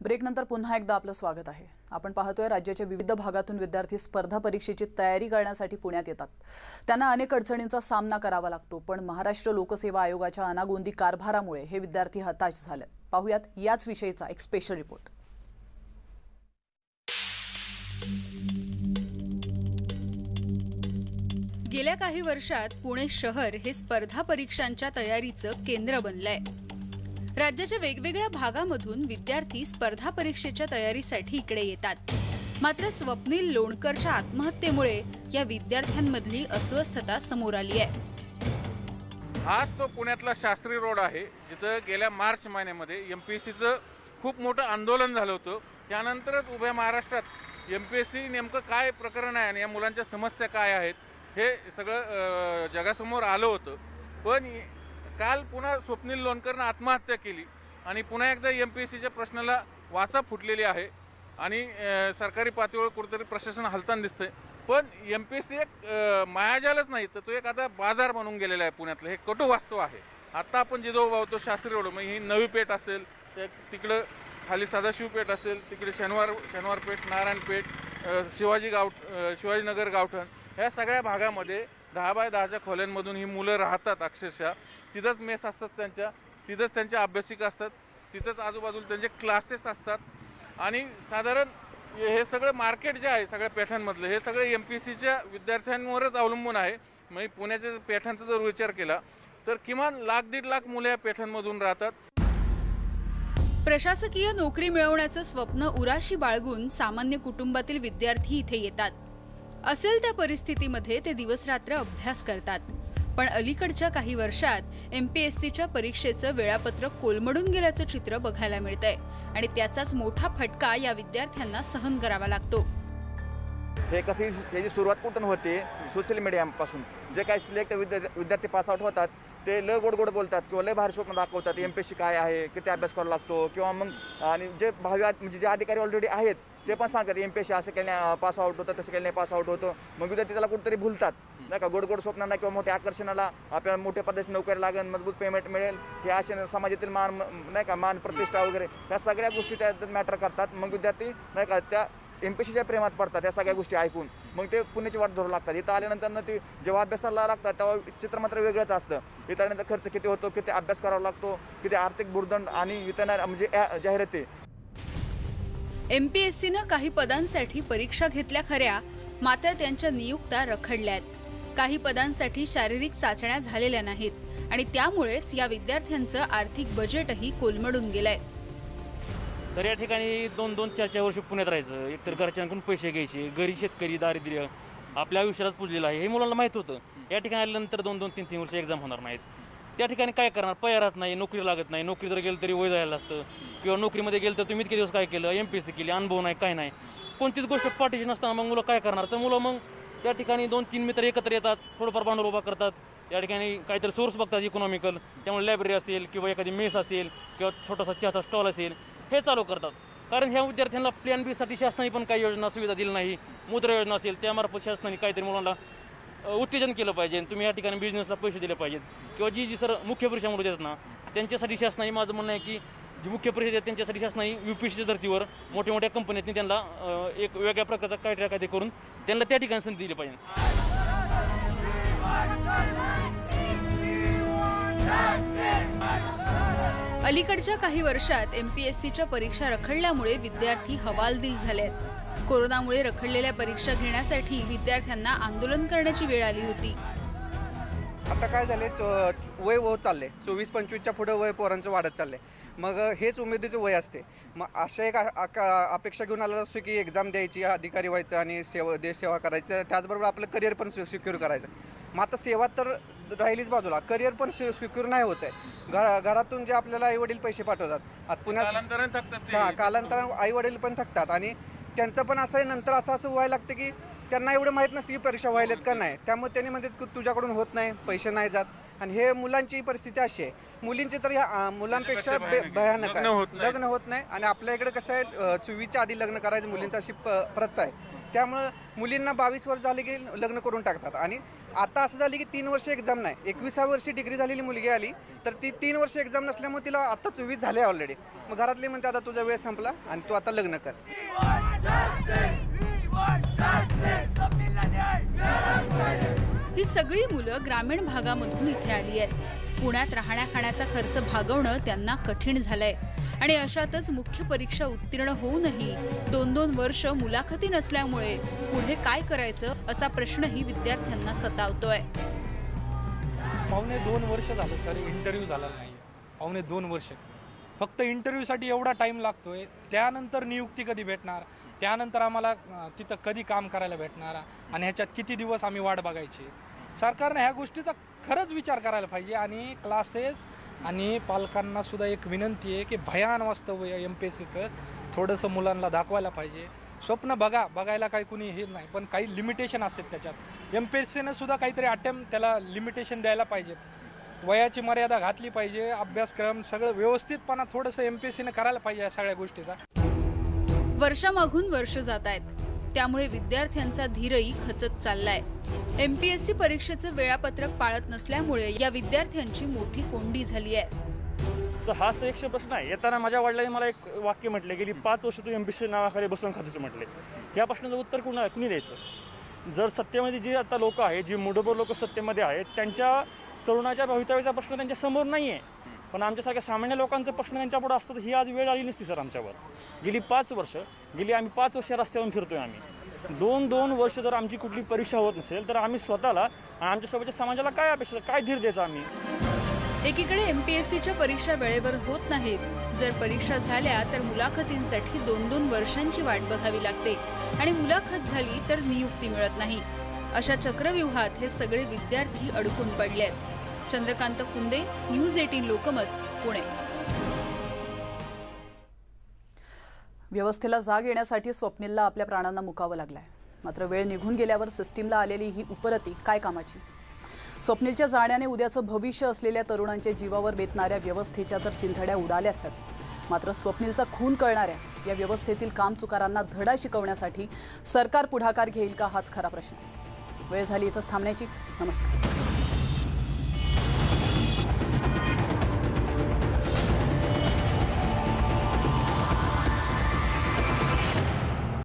ब्रेकनंतर पुन्हा एकदा आपलं स्वागत आहे. आपण पाहतोय राज्याच्या विविध भागातून विद्यार्थी स्पर्धा परीक्षेची तयारी करण्यासाठी पुण्यात येतात. त्यांना अनेक अडचणींचा सामना करावा लागतो पण महाराष्ट्र लोकसेवा आयोगाच्या अनागोंदी कारभारामुळे हे विद्यार्थी हताश झाले पाहुयात याच विषयीचा एक स्पेशल रिपोर्ट गेल्या काही वर्षात पुणे शहर हे स्पर्धा परीक्षांच्या तयारीचं केंद्र बनलंय. राज्याच्या वेगवेगळ्या भागामधून विद्यार्थी स्पर्धा परीक्षेच्या तयारीसाठी इकडे येतात. मात्र स्वप्नील लोणकरच्या आत्महत्येमुळे या विद्यार्थ्यांमधली अस्वस्थता समोर आली आहे. हाच तो पुण्यातला शास्त्री रोड आहे जिथं गेल्या मार्च महिन्यामध्ये एम पी एस सीचं खूप मोठं आंदोलन झालं होतं. त्यानंतरच उभ्या महाराष्ट्रात एम पी एस सी नेमकं काय प्रकरण आहे आणि या मुलांच्या समस्या काय आहेत हे सगळं जगासमोर आलं होतं. पण काल पुन्हा स्वप्नील लोणकरनं आत्महत्या केली आणि पुन्हा एकदा एम पी एस सीच्या प्रश्नाला वाचा फुटलेली आहे आणि सरकारी पातळीवर कुठेतरी प्रशासन हलताना दिसतंय. पण एम पी एस सी एक मायाजालच नाही तर तो एक आता बाजार बनून गेलेला आहे पुण्यातलं. हे कटू वास्तव आहे. आत्ता आपण जिथं उभा शास्त्री रोड म्हणजे ही नवी पेठ असेल त्या तिकडं खाली सदाशिव पेठ असेल तिकडे शनिवार शनिवार पेठ नारायण पेठ शिवाजी गाव शिवाजीनगर गावठण ह्या सगळ्या भागामध्ये दहा बाय दहाच्या खोल्यांमधून ही मुलं राहतात अक्षरशः. तिथंच मेस असतात त्यांच्या तिथंच त्यांच्या अभ्यासिका असतात तिथंच आजूबाजूला त्यांचे क्लासेस असतात. आणि साधारण हे सगळं मार्केट जे आहे सगळ्या पेठांमधलं हे सगळं एम पी सीच्या विद्यार्थ्यांवरच अवलंबून आहे. म्हणजे पुण्याच्या पेठांचा जर विचार केला तर किमान लाख दीड लाख मुलं या पेठांमधून राहतात. प्रशासकीय नोकरी मिळवण्याचं स्वप्न उराशी बाळगून सामान्य कुटुंबातील विद्यार्थी इथे येतात. असेल त्या परिस्थितीमध्ये ते दिवसरात्र अभ्यास करतात. पण अलीकडच्या काही वर्षात एम पी एस सीच्या परीक्षेचं वेळापत्रक कोलमडून गेल्याचं चित्र बघायला मिळतंय आणि त्याचाच मोठा फटका या विद्यार्थ्यांना सहन करावा लागतो. हे कशी याची सुरुवात कुठून होते? सोशल मीडियापासून जे काही सिलेक्ट विद्यार्थी विद्यार्थी पासआउट होतात ते लय गोड गोड बोलतात किंवा लय भारी स्वप्न दाखवतात एम पी एस सी काय आहे किती अभ्यास करावा लागतो किंवा मग आणि जे भावी म्हणजे जे अधिकारी ऑलरेडी आहेत ते पण सांगतात एम पी एस सी असं केल्याने पास आउट होतं तसं केल्याने पास आउट होतं. मग विद्यार्थी त्याला कुठेतरी भुलतात. नाही का गोड गोड स्वप्नांना किंवा मोठ्या आकर्षणाला आपल्याला मोठ्या पदाची नोकरी लागेल मजबूत पेमेंट मिळेल. हे असे समाजातील मान नाही का मान प्रतिष्ठा वगैरे ह्या सगळ्या गोष्टी त्यात मॅटर करतात. मग विद्यार्थी नाही का त्या एम पी सीच्या प्रेमात पडतात या सगळ्या गोष्टी ऐकून मग ते पुण्याची वाट धरू लागतात. इथं आल्यानंतर ना ते जेव्हा अभ्यासाला लागतात तेव्हा चित्र मात्र वेगळंच असतं. इथं आल्यानंतर खर्च किती होतो किती अभ्यास करावा लागतो किती आर्थिक बुरदंड आणि इथं ना- एम पी एस सीनं काही पदांसाठी परीक्षा घेतल्या खऱ्या मात्र त्यांच्या नियुक्त्या रखडल्यात. काही पदांसाठी शारीरिक चाचण्या झालेल्या नाहीत आणि त्यामुळेच या विद्यार्थ्यांचं आर्थिक बजेटही कोलमडून गेलंय. तर या ठिकाणी दोन दोन चार चार वर्ष पुण्यात राहायचं. एकतर घरच्यांकडून पैसे घ्यायचे घरी शेतकरी दारिद्र्य आपल्या आयुष्यालाच पुजलेलं आहे हे मुलांना माहीत होतं. या ठिकाणी आल्यानंतर दोन दोन तीन तीन वर्ष एक्झाम होणार नाहीत. त्या ठिकाणी काय करणार? पया राहत नाही नोकरी लागत नाही. नोकरी जर गेलं तरी वय जायला असतं. किंवा नोकरीमध्ये गेलं तर तुम्ही इतके दिवस काय केलं? एम पी एस सी केली अनुभव नाही काय नाही. कोणतीच गोष्ट पाठीशी नसताना मग मुलं काय करणार? तर मुलं मग त्या ठिकाणी दोन तीन मित्र एकत्र येतात थोडंफार भांडवल उभा करतात. या ठिकाणी काहीतरी सोर्स बघतात इकॉनॉमिकल त्यामुळे लायब्ररी असेल किंवा एखादी मेस असेल किंवा छोटासा चहाचा स्टॉल असेल हे चालू करतात. कारण ह्या विद्यार्थ्यांना प्लॅन बीसाठी शासनाने पण काही योजना सुविधा दिली नाही. मुद्रा योजना असेल त्यामार्फत शासनाने काहीतरी मुलांना उत्तेजन केलं पाहिजे. तुम्ही या ठिकाणी बिझनेसला पैसे दिले पाहिजेत. किंवा जी जी सर मुख्य परीक्षा मुलं देतात ना त्यांच्यासाठी शासनाने माझं म्हणणं आहे की जी मुख्य परीक्षा आहेत त्यांच्यासाठी शासनाने यू पी सीच्या धर्तीवर मोठ्या मोठ्या कंपन्यांनी त्यांना एक वेगळ्या प्रकारचा कायद्या कायदे करून त्यांना त्या ठिकाणी संधी दिली पाहिजे. अलीकडच्या काही वर्षात एम पी एस सीच्या परीक्षा रखडल्यामुळे विद्यार्थी हवालदिल आहेत कोरोनामुळे रखडलेल्या परीक्षा घेण्यासाठी विद्यार्थ्यांना आंदोलन करण्याची वेळ आली होती. आता काय झाले चो- वय होत चालले चोवीस पंचवीसच्या पुढे वय पोरांचं वाढत चाललंय. मग हेच उमेदीचं वय असते. मग अशा एक अपेक्षा घेऊन आलेला असतो की एक्झाम द्यायची अधिकारी व्हायचं आणि सेवा देश सेवा करायचं. त्याचबरोबर आपलं करिअर पण सिक्युअर करायचं. मग आता सेवा तर राहिलीच बाजूला. करिअर पण सिक्युअर नाही होत आहे. घरा घरातून जे आपल्याला आई वडील पैसे पाठवतात. आता पुण्यात कालांतराने थकतात ते. हा कालांतराने आई वडील पण थकतात. आणि त्यांचं पण असं आहे नंतर असं असं व्हायला लागतं की त्यांना एवढं माहीत नसतं की परीक्षा व्हायल्यात का नाही. त्यामुळे त्यांनी म्हणतात की तुझ्याकडून होत नाही पैसे नाही जात. आणि हे मुलांची परिस्थिती अशी आहे. मुलींची तर या अं, मुलांपेक्षा बे- भयानक लग्न होत आहे नाही. लग्न होत नाही. आणि आपल्या इकडे कसं आहे अं, चोवीसच्या आधी लग्न करायचं मुलींचा अशी प- प्रथा आहे. त्यामुळं मुलींना बावीस वर्ष झाले की लग्न करून टाकतात. आणि आता असं झालं की तीन वर्ष एक्झाम नाही. एकविसा वर्षी डिग्री झालेली मुलगी आली तर ती तीन वर्ष एक्झाम नसल्यामुळे तिला आता चोवीस झाले ऑलरेडी मग घरातले म्हणते आता तुझा वेळ संपला आणि तू आता लग्न कर. ही सगळी मुलं ग्रामीण भागामधून इथे आली आहेत. पुण्यात राहण्याखाण्याचा खर्च भागवणं त्यांना कठीण झालंय. आणि अशातच मुख्य परीक्षा उत्तीर्ण होऊनही दोन दोन वर्ष मुलाखती नसल्यामुळे पुढे काय करायचं असा प्रश्नही विद्यार्थ्यांना सतावतोय. पावणे दोन वर्ष झालं सर इंटरव्ह्यू झाला नाही. पावणे दोन वर्ष. फक्त इंटरव्ह्यूसाठी एवढा टाईम लागतोय. त्यानंतर नियुक्ती कधी भेटणार? त्यानंतर आम्हाला तिथं कधी काम करायला भेटणार? आणि ह्याच्यात किती दिवस आम्ही वाट बघायची? सरकारनं ह्या गोष्टीचा खरंच विचार करायला पाहिजे. आणि क्लासेस आणि पालकांना सुद्धा एक विनंती आहे की भयान वास्तव एम पी एस सीचं थोडंसं मुलांना दाखवायला पाहिजे. स्वप्न बघा बघायला काही कुणी हे नाही पण काही लिमिटेशन असतात त्याच्यात. एम पी एस सीनं सुद्धा काहीतरी अटेम्प्ट त्याला लिमिटेशन द्यायला पाहिजेत. वयाची मर्यादा घातली पाहिजे अभ्यासक्रम सगळं व्यवस्थितपणा थोडंसं एम पी एस सीनं करायला पाहिजे या सगळ्या गोष्टीचा. वर्षामागून वर्ष जात आहेत. त्यामुळे विद्यार्थ्यांचा धीरही खचत चाललाय. एमपीएससी परीक्षेचं वेळापत्रक पाळत नसल्यामुळे या विद्यार्थ्यांची मोठी कोंडी झाली आहे. हाच एकशे प्रश्न आहे. येताना माझ्या वडिलांनी मला एक वाक्य म्हटले गेली पाच वर्ष तू एम पी सी नावाखाली बसून खातेचं म्हटले. या प्रश्नाचं उत्तर कुणा कुणी द्यायचं? जर सत्तेमध्ये जी आता लोक आहेत जी मुडबर लोक सत्तेमध्ये आहेत त्यांच्या तरुणाच्या भवितव्याचा प्रश्न त्यांच्यासमोर नाही आहे पण आमच्यासारख्या सामान्य लोकांचे प्रश्न त्यांच्यापुढे असतं तर ही आज वेळ आली नसती सर आमच्यावर. गेली पाच वर्ष गेली आम्ही पाच वर्ष रस्त्यावरून फिरतोय आम्ही. दोन दोन वर्ष जर आमची कुठली परीक्षा होत नसेल तर आम्ही स्वतःला आणि आमच्यासोबतच्या समाजाला काय अपेक्षा काय धीर द्यायचा आम्ही? एकीकडे एम पी एस सीच्या परीक्षा वेळेवर होत नाहीत. जर परीक्षा झाल्या तर मुलाखतींसाठी दोन दोन वर्षांची वाट बघावी लागते. आणि मुलाखत झाली तर नियुक्ती मिळत नाही. अशा चक्रव्यूहात हे सगळे विद्यार्थी अडकून पडले आहेत चंद्रकांत फुंदे न्यूज एटीन लोकमत पुणे. व्यवस्थेला जाग येण्यासाठी स्वप्नीलला आपल्या प्राणांना मुकावं लागलंय. मात्र वेळ निघून गेल्यावर सिस्टीमला आलेली ही उपरती काय कामाची? स्वप्नीलच्या जाण्याने उद्याचं भविष्य असलेल्या तरुणांच्या जीवावर बेतणाऱ्या व्यवस्थेच्या तर चिंधड्या उडाल्याच आहेत. मात्र स्वप्नीलचा खून कळणाऱ्या या व्यवस्थेतील कामचुकारांना धडा शिकवण्यासाठी सरकार पुढाकार घेईल का हाच खरा प्रश्न. वेळ झाली इथंच थांबण्याची. नमस्कार.